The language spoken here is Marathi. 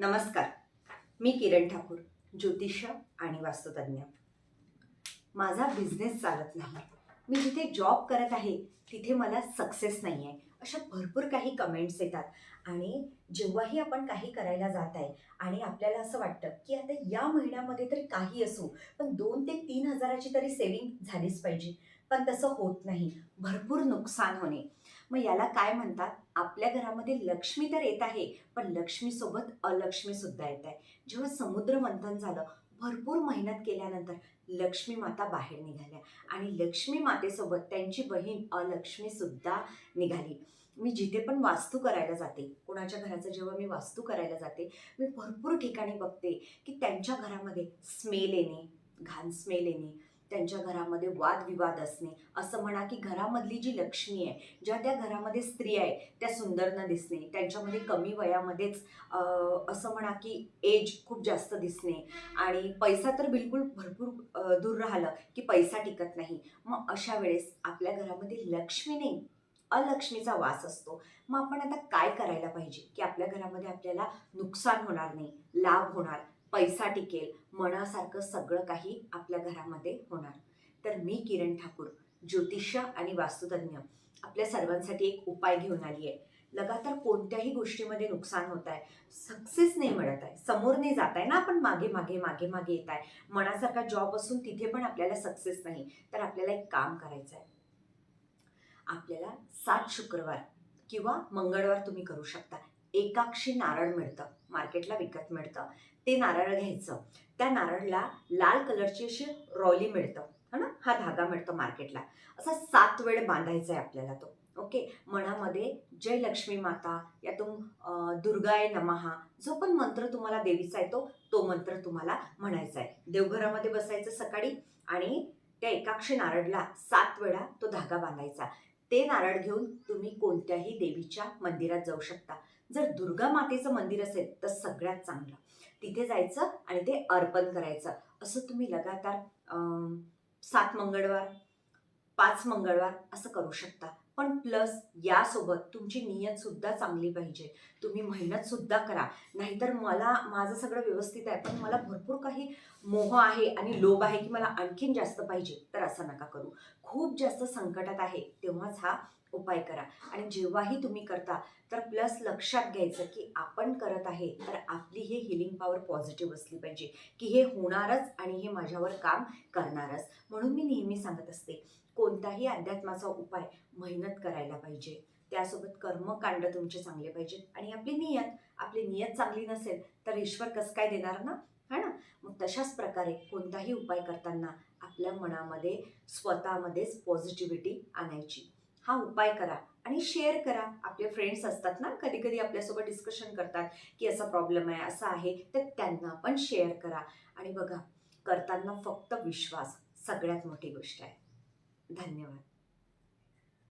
नमस्कार. मी किरण ठाकूर ज्योतिष आणि वास्तुतज्ञ. माझा बिझनेस चालत नाही. मी जिथे जॉब करत आहे तिथे मला सक्सेस नाही आहे अशा भरपूर काही कमेंट्स येतात. आणि जेव्हाही आपण काही करायला जात आहे आणि आपल्याला असं वाटतं की आता या महिन्यामध्ये तरी काही असो पण दोन ते तीन हजाराची तरी सेविंग झालीच पाहिजे. पण तसं होत नाही. भरपूर नुकसान होणे. मग याला काय म्हणतात? आपल्या घरामध्ये लक्ष्मी तर येत आहे पण लक्ष्मीसोबत अलक्ष्मी सुद्धा येत आहे. जेव्हा समुद्र मंथन झालं भरपूर मेहनत केल्यानंतर लक्ष्मी माता बाहेर निघाल्या. आणि लक्ष्मी मातेसोबत त्यांची बहीण अलक्ष्मीसुद्धा निघाली. मी जिथे पण वास्तू करायला जाते कोणाच्या घराचं जेव्हा मी वास्तू करायला जाते मी भरपूर ठिकाणी बघते की त्यांच्या घरामध्ये स्मेल येणे घाण स्मेल येणे त्यांच्या घरामध्ये वादविवाद असणे असं म्हणा की घरामधली जी लक्ष्मी आहे ज्या त्या घरामध्ये स्त्री आहे त्या सुंदर न दिसणे त्यांच्यामध्ये कमी वयामध्येच असं म्हणा की एज खूप जास्त दिसणे. आणि पैसा तर बिलकुल भरपूर दूर राहिलं की पैसा टिकत नाही. मग अशा वेळेस आपल्या घरामध्ये लक्ष्मी नाही अलक्ष्मीचा वास असतो. मग आपण आता काय करायला पाहिजे की आपल्या घरामध्ये आपल्याला नुकसान होणार नाही लाभ होणार? पैसा टिकेल मनासारखं सगळं काही आपल्या घरामध्ये होणार. तर मी किरण ठाकूर ज्योतिष आणि वास्तुतज्ञ आपल्या सर्वांसाठी एक उपाय घेऊन आली आहे. लगातार कोणत्याही गोष्टीमध्ये नुकसान होत आहे सक्सेस नाही मिळत आहे समोर नाही जात आहे ना आपण मागे मागे मागे मागे येत आहे. मनासारखा जॉब असून तिथे पण आपल्याला सक्सेस नाही तर आपल्याला एक काम करायचं आहे. आपल्याला सात शुक्रवार किंवा मंगळवार तुम्ही करू शकता. एकाक्षी नारळ मिळतं. मार्केटला विकत मिळतं. ते नारळ घ्यायचं. त्या नारळला लाल कलरची अशी रॉली मिळतं. हा ना? हा धागा मिळतो मार्केटला. असा सात वेळ बांधायचा आहे आपल्याला तो. ओके? मनामध्ये जय लक्ष्मी माता यातून तुम दुर्गाय नमहा जो पण मंत्र तुम्हाला देवीचा येतो तो मंत्र तुम्हाला म्हणायचा आहे. देवघरामध्ये बसायचं सकाळी आणि त्या एकाक्षी नारळला सात वेळा तो धागा बांधायचा. ते नारळ घेऊन तुम्ही कोणत्याही देवीच्या मंदिरात जाऊ शकता. जर दुर्गा मातेचं मंदिर असेल तर सगळ्यात चांगलं. तिथे जायचं आणि ते अर्पण करायचं. असं तुम्ही लगातार सात मंगळवार पाच मंगळवार असं करू शकता. पण प्लस यासोबत तुमची नियत सुद्धा चांगली पाहिजे. तुम्ही मेहनत सुद्धा करा. नाहीतर मला माझं सगळं व्यवस्थित आहे पण मला भरपूर काही मोह आहे आणि लोभ आहे की मला आणखीन जास्त पाहिजे तर असं नका करू. खूप जास्त संकटात आहे तेव्हाच हा उपाय करा. आणि जेव्हाही तुम्ही करता तर प्लस लक्षात घ्यायचं की आपण करत आहे तर आपली हे हिलिंग पॉवर पॉझिटिव्ह असली पाहिजे. की हे होणारच आणि हे माझ्यावर काम करणारच. म्हणून मी नेहमी सांगत असते कोणताही अध्यात्माचा उपाय मेहनत करायला पाहिजे. त्यासोबत कर्मकांड तुमचे चांगले पाहिजेत आणि आपली नियत आपली नियत चांगली नसेल तर ईश्वर कसं काय देणार ना? है ना? मग तशाच प्रकारे कोणताही उपाय करताना आपल्या मनामध्ये स्वतःमध्येच पॉझिटिव्हिटी आणायची. हा उपाय करा आणि शेअर करा. आपले फ्रेंड्स असतात ना कधी कधी आपल्यासोबत डिस्कशन करतात की असा प्रॉब्लेम आहे असा आहे तर त्यांना पण शेअर करा. आणि बघा करताना फक्त विश्वास सगळ्यात मोठी गोष्ट आहे. धन्यवाद.